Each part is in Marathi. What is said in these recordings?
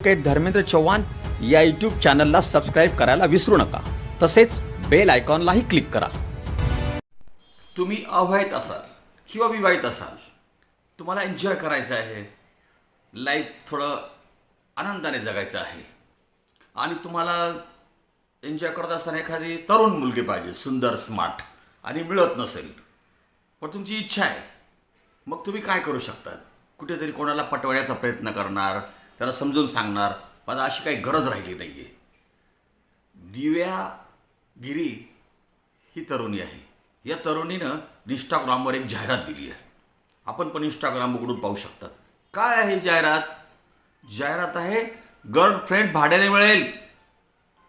ॲडव्होकेट धर्मेंद्र चव्हाण या यूट्यूब चॅनलला सबस्क्राईब करायला विसरू नका. तसेच बेल आयकॉनलाही क्लिक करा. तुम्ही अवैध असाल किंवा विवाहित असाल तुम्हाला एन्जॉय करायचं आहे. लाईफ थोडं आनंदाने जगायचं आहे. आणि तुम्हाला एन्जॉय करत असताना एखादी तरुण मुलगी पाहिजे सुंदर स्मार्ट आणि मिळत नसेल पण तुमची इच्छा आहे मग तुम्ही काय करू शकता? कुठेतरी कोणाला पटवण्याचा प्रयत्न करणार त्याला समजून सांगणार पण अशी काही गरज राहिली नाही आहे दिव्यागिरी ही तरुणी आहे. या तरुणीनं इंस्टाग्रामवर एक जाहिरात दिली आहे. आपण पण इंस्टाग्राम उघडून पाहू शकतात. काय आहे जाहिरात? जाहिरात आहे गर्लफ्रेंड भाड्याने मिळेल.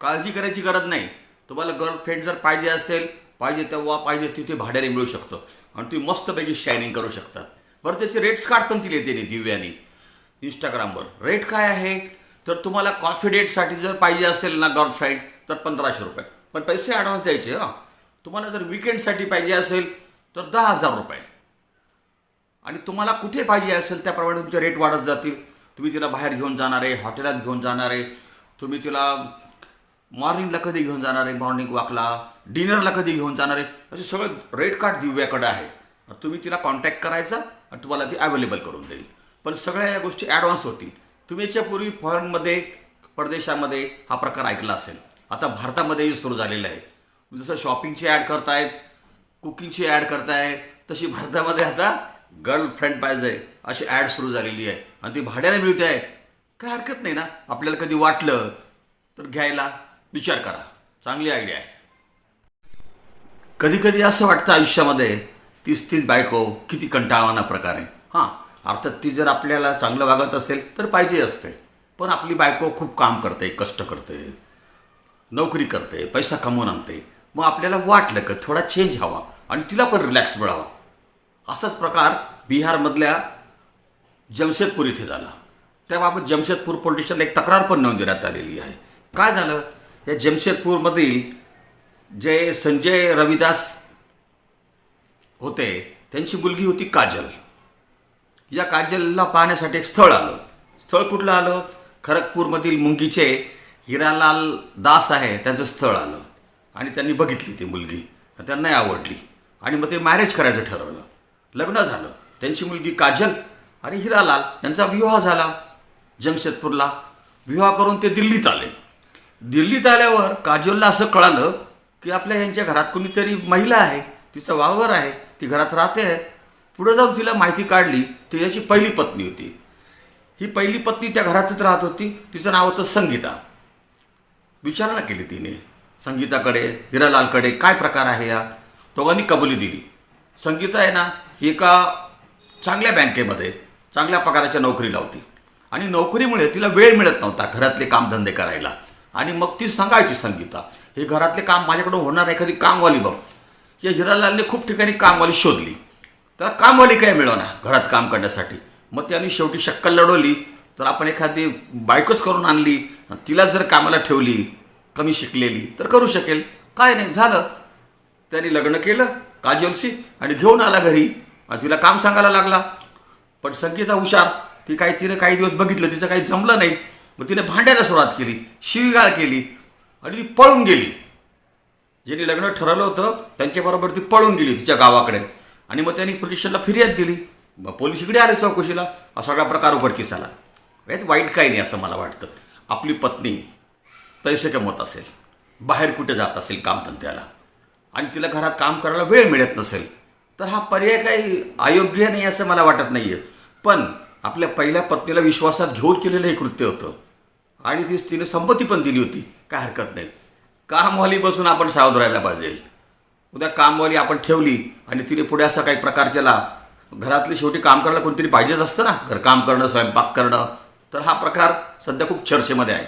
काळजी करायची गरज नाही. तुम्हाला गर्लफ्रेंड जर पाहिजे असेल पाहिजे तेव्हा पाहिजे तिथे भाड्याने मिळू शकतं. आणि तुम्ही मस्तपैकी शायनिंग करू शकता बरं त्याचे रेट्स कार्ड पण दिले त्याने दिव्याने. इंस्टाग्रामवर रेट काय आहे? तर तुम्हाला कॉफी डेटसाठी जर पाहिजे असेल ना गर्लफ्रेंड तर पंधराशे रुपये. पण पैसे ॲडव्हान्स द्यायचे हां. तुम्हाला जर विकेंडसाठी पाहिजे असेल तर दहा हजार रुपये. आणि तुम्हाला कुठे पाहिजे असेल त्याप्रमाणे तुमचे रेट वाढत जातील. तुम्ही तिला बाहेर घेऊन जाणार आहे हॉटेलात घेऊन जाणार आहे. तुम्ही तिला मॉर्निंगला कधी घेऊन जाणार आहे मॉर्निंग वॉकला डिनरला कधी घेऊन जाणार आहे? असे सगळं रेट कार्ड दिव्याकडे आहे. तुम्ही तिला कॉन्टॅक्ट करायचा आणि तुम्हाला ती अवेलेबल करून देईल. पण सगळ्या या गोष्टी ॲडव्हान्स होतील. तुम्ही याच्यापूर्वी फॉरेनमध्ये परदेशामध्ये हा प्रकार ऐकला असेल. आता भारतामध्येही सुरू झालेला आहे. जसं शॉपिंगची ॲड करतायत कुकिंगची ॲड करताय तशी भारतामध्ये आता गर्लफ्रेंड पाहिजे अशी ॲड सुरू झालेली आहे. आणि ती भाड्याने मिळते आहे. काय हरकत नाही ना. आपल्याला कधी वाटलं तर घ्यायला विचार करा. चांगली आयडिया आहे. कधी कधी असं वाटतं आयुष्यामध्ये तीस तीस बायको किती कंटाळवाना प्रकार. आहे हां. अर्थात ती जर आपल्याला चांगलं वागत असेल तर पाहिजे असते. पण आपली बायको खूप काम करते कष्ट करते नोकरी करते पैसा कमवून आणते. मग आपल्याला वाटलं का थोडा चेंज हवा आणि तिला पण रिलॅक्स मिळावा. असाच प्रकार बिहारमधल्या जमशेदपूर इथे झाला. त्याबाबत जमशेदपूर पोलीस स्टेशनला एक तक्रार पण नोंद देण्यात आलेली आहे. काय झालं? या जमशेदपूरमधील जे संजय रविदास होते त्यांची मुलगी होती काजल. या काजलला पाहण्यासाठी एक स्थळ आलं. स्थळ कुठलं आलं? खरगपूरमधील मुंगीचे हिरालाल दास आहे त्यांचं स्थळ आलं. आणि त्यांनी बघितली ती मुलगी. त्यांनाही आवडली. आणि मग ते मॅरेज करायचं ठरवलं. लग्न झालं. त्यांची मुलगी काजल आणि हिरालाल यांचा विवाह झाला जमशेदपूरला. विवाह करून ते दिल्लीत आले. दिल्लीत आल्यावर काजलला असं कळालं की आपल्या यांच्या घरात कोणीतरी महिला आहे. तिचा वावर आहे. ती घरात राहते. आहे पुढे जाऊन तिला माहिती काढली ती याची पहिली पत्नी होती. ही पहिली पत्नी त्या घरातच राहत होती. तिचं नाव होतं संगीता. विचारणा केली तिने. संगीताकडे हिरालालकडे काय प्रकार आहे या? दोघांनी कबुली दिली. संगीता आहे ना ही एका चांगल्या बँकेमध्ये चांगल्या पगाराच्या नोकरीला होती आणि नोकरीमुळे तिला वेळ मिळत नव्हता घरातले कामधंदे करायला. आणि मग ती सांगायची संगीता हे घरातले काम माझ्याकडून होणार एखादी कामवाली बघ. या हिरालालने खूप ठिकाणी कामवाली शोधली. त्याला कामवाली काय मिळवणार. घरात काम करण्यासाठी. मग त्यांनी शेवटी शक्कल लढवली. तर आपण एखादी बायकोच करून आणली. तिला जर कामाला ठेवली कमी शिकलेली तर करू शकेल. काय नाही झालं. त्यांनी लग्न केलं काजलशी आणि घेऊन आला घरी. तिला काम सांगायला लागला. पण संगीता हुशार ती काही तिने काही दिवस बघितलं तिचं काही जमलं नाही. मग तिने भांडायला सुरुवात केली शिवीगाळ केली आणि ती पळून गेली. ज्यांनी लग्न ठरवलं होतं त्यांच्याबरोबर ती पळून गेली तिच्या गावाकडे. आणि मग त्यांनी पोलीस स्टेशनला फिर्याद दिली. मग पोलीस इकडे आले चौकशीला. हा सगळा प्रकार उघडकीस आला यात वाईट काही नाही असं मला वाटतं. आपली पत्नी पैसे कमवत असेल. बाहेर कुठे जात असेल कामधंद्याला. आणि तिला घरात काम करायला वेळ मिळत नसेल. तर हा पर्याय काही अयोग्य नाही असं मला वाटत नाही आहे पण आपल्या पहिल्या पत्नीला विश्वासात घेऊन केलेलं हे कृत्य होतं. आणि ती तिने संपत्ती पण दिली होती. काय हरकत नाही. कामवाली बसून आपण सावध राहायला पाहिजे. उद्या कामवाली आपण ठेवली आणि तिने पुढे असा काही प्रकार केला घरातले शेवटी काम करायला कोणतरी पाहिजेच असतं ना? घरकाम करणं स्वयंपाक करणं. तर हा प्रकार सध्या खूप चर्चेमध्ये आहे.